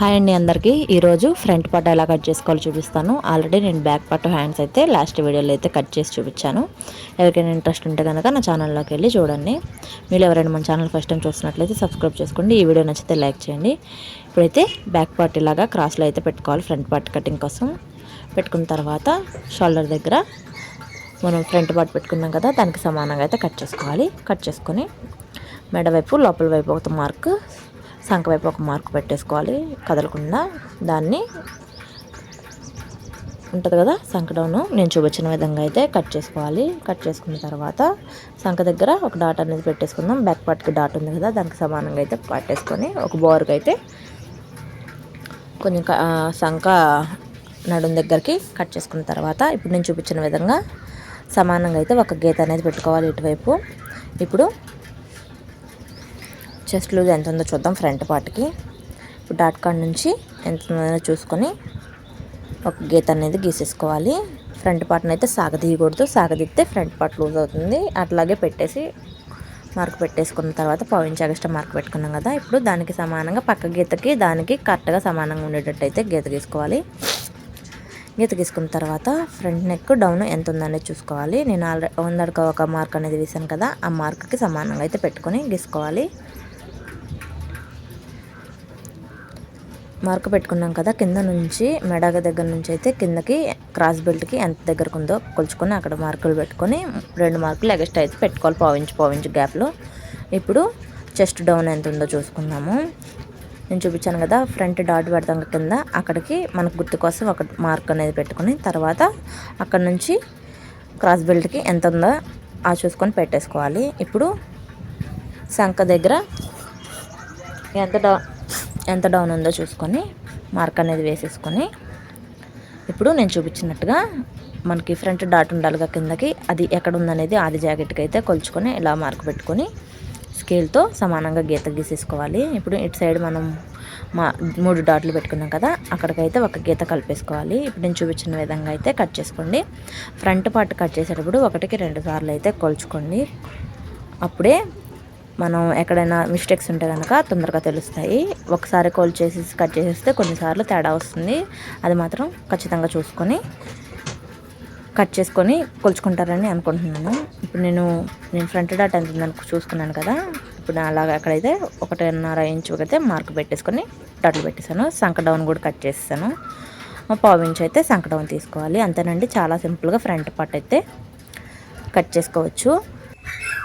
Hi అండి అందరికీ. ఈరోజు ఫ్రంట్ పార్ట్ ఎలా కట్ చేసుకోవాలో చూపిస్తాను. ఆల్రెడీ నేను బ్యాక్ పార్ట్ హ్యాండ్స్ అయితే లాస్ట్ వీడియోలో అయితే కట్ చేసి చూపించాను. ఎవరికైనా ఇంట్రెస్ట్ ఉంటే కనుక నా ఛానల్లోకి వెళ్ళి చూడండి. మీరు ఎవరైనా మన ఛానల్ ఫస్ట్ టైం చూస్తున్నట్లయితే సబ్స్క్రైబ్ చేసుకోండి. ఈ వీడియో నచ్చితే లైక్ చేయండి. ఇప్పుడైతే బ్యాక్ పార్ట్ ఇలాగా క్రాస్లో అయితే పెట్టుకోవాలి ఫ్రంట్ పార్ట్ కటింగ్ కోసం. పెట్టుకున్న తర్వాత షోల్డర్ దగ్గర మనం ఫ్రంట్ పార్ట్ పెట్టుకున్నాం కదా దానికి సమానంగా అయితే కట్ చేసుకోవాలి. కట్ చేసుకొని మెడ వైపు లోపల వైపు ఒక మార్క్ సంఖ వైపు ఒక మార్క్ పెట్టేసుకోవాలి. కదలకుండా దాన్ని ఉంటుంది కదా సంఖ డౌను నేను చూపించిన విధంగా అయితే కట్ చేసుకోవాలి. కట్ చేసుకున్న తర్వాత సంఖ దగ్గర ఒక డాట్ అనేది పెట్టేసుకుందాం. బ్యాక్ పార్ట్కి డాట్ ఉంది కదా దానికి సమానంగా అయితే పట్టేసుకొని ఒక బోర్కి అయితే కొంచెం సంఖ నడుం దగ్గరికి కట్ చేసుకున్న తర్వాత ఇప్పుడు నేను చూపించిన విధంగా సమానంగా అయితే ఒక గీత అనేది పెట్టుకోవాలి ఇటువైపు. ఇప్పుడు చెస్ట్ లూజ్ ఎంత ఉందో చూద్దాం ఫ్రంట్ పార్ట్కి. ఇప్పుడు డాట్ కార్డ్ నుంచి ఎంత ఉందో చూసుకొని ఒక గీత అనేది గీసేసుకోవాలి. ఫ్రంట్ పార్ట్ని అయితే సాగదీయకూడదు. సాగదీస్తే ఫ్రంట్ పార్ట్ లూజ్ అవుతుంది. అట్లాగే పెట్టేసి మార్క్ పెట్టేసుకున్న తర్వాత పావించి అగస్ట మార్క్ పెట్టుకున్నాం కదా. ఇప్పుడు దానికి సమానంగా పక్క గీతకి దానికి కరెక్ట్గా సమానంగా ఉండేటట్టు అయితే గీత గీసుకోవాలి. గీత గీసుకున్న తర్వాత ఫ్రంట్ నెక్ డౌన్ ఎంత ఉందనేది చూసుకోవాలి. నేను ఆల్రెడీ వందడక ఒక మార్క్ అనేది వేసాను కదా. ఆ మార్క్కి సమానంగా అయితే పెట్టుకొని గీసుకోవాలి. మార్క్ పెట్టుకున్నాం కదా కింద నుంచి మెడగ దగ్గర నుంచి అయితే కిందకి క్రాస్ బెల్ట్కి ఎంత దగ్గరకు ఉందో కొలుచుకొని అక్కడ మార్కులు పెట్టుకొని రెండు మార్కులు ఎగస్ట్రా అయితే పెట్టుకోవాలి పావించి పావించి గ్యాప్లో. ఇప్పుడు చెస్ట్ డౌన్ ఎంత ఉందో చూసుకుందాము. నేను చూపించాను కదా ఫ్రంట్ డాట్ పెడతాం కింద అక్కడికి మనకు గుర్తు కోసం ఒక మార్క్ అనేది పెట్టుకుని తర్వాత అక్కడ నుంచి క్రాస్ బెల్ట్కి ఎంత ఉందో ఆ చూసుకొని పెట్టేసుకోవాలి. ఇప్పుడు శంఖ దగ్గర ఎంత డౌన్ ఎంత డౌన్ ఉందో చూసుకొని మార్క్ అనేది వేసేసుకొని ఇప్పుడు నేను చూపించినట్టుగా మనకి ఫ్రంట్ డాట్ ఉండాలిగా కిందకి అది ఎక్కడ ఉందనేది ఆది జాకెట్కి అయితే కొలుచుకొని ఇలా మార్క్ పెట్టుకొని స్కేల్తో సమానంగా గీత గీసేసుకోవాలి. ఇప్పుడు ఇటు సైడ్ మనం మా మూడు డాట్లు పెట్టుకున్నాం కదా అక్కడికైతే ఒక గీత కలిపేసుకోవాలి. ఇప్పుడు నేను చూపించిన విధంగా అయితే కట్ చేసుకోండి. ఫ్రంట్ పార్ట్ కట్ చేసేటప్పుడు ఒకటికి రెండు సార్లు అయితే కొలుచుకోండి. అప్పుడే మనం ఎక్కడైనా మిస్టేక్స్ ఉంటే కనుక తొందరగా తెలుస్తాయి. ఒకసారి కోల్ చేసి కట్ చేసేస్తే కొన్నిసార్లు తేడా వస్తుంది. అది మాత్రం ఖచ్చితంగా చూసుకొని కట్ చేసుకొని కొలుచుకుంటారని అనుకుంటున్నాను. ఇప్పుడు నేను నేను ఫ్రంట్ డాట్ ఎంత ఉందని చూసుకున్నాను కదా. ఇప్పుడు అలాగ అక్కడైతే ఒకటిన్నర ఇంచు అయితే మార్క్ పెట్టేసుకొని డాట్లు పెట్టేశాను. సంక డౌన్ కూడా కట్ చేసేసాను. పావు ఇంచు అయితే సంక డౌన్ తీసుకోవాలి. అంతేనండి చాలా సింపుల్గా ఫ్రంట్ పార్ట్ అయితే కట్ చేసుకోవచ్చు.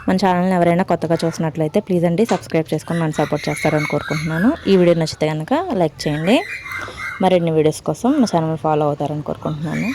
మన ఛానల్ని ఎవరైనా కొత్తగా చూసినట్లయితే ప్లీజ్ అండి సబ్స్క్రైబ్ చేసుకొని నన్ను సపోర్ట్ చేస్తారని కోరుకుంటున్నాను. ఈ వీడియో నచ్చితే కనుక లైక్ చేయండి. మరిన్ని వీడియోస్ కోసం నా ఛానల్ ఫాలో అవుతారని కోరుకుంటున్నాను.